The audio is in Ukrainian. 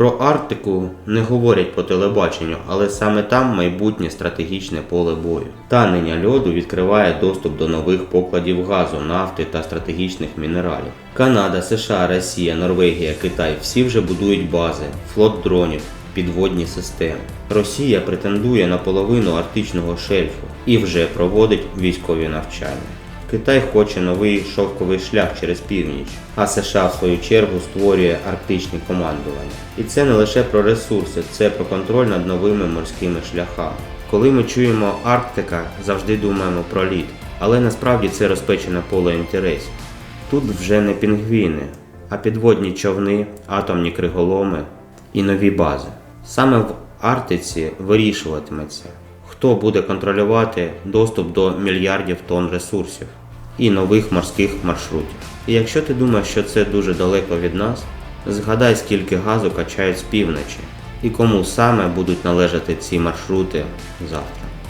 Про Арктику не говорять по телебаченню, але саме там майбутнє стратегічне поле бою. Танення льоду відкриває доступ до нових покладів газу, нафти та стратегічних мінералів. Канада, США, Росія, Норвегія, Китай всі вже будують бази, флот дронів, підводні системи. Росія претендує на половину арктичного шельфу і вже проводить військові навчання. Китай хоче новий шовковий шлях через північ, а США в свою чергу створює арктичні командування. І це не лише про ресурси, це про контроль над новими морськими шляхами. Коли ми чуємо Арктика, завжди думаємо про лід, але насправді це розпечене поле інтересів. Тут вже не пінгвіни, а підводні човни, атомні криголоми і нові бази. Саме в Арктиці вирішуватиметься, хто буде контролювати доступ до мільярдів тонн ресурсів і нових морських маршрутів. І якщо ти думаєш, що це дуже далеко від нас, згадай, скільки газу качають з півночі і кому саме будуть належати ці маршрути завтра.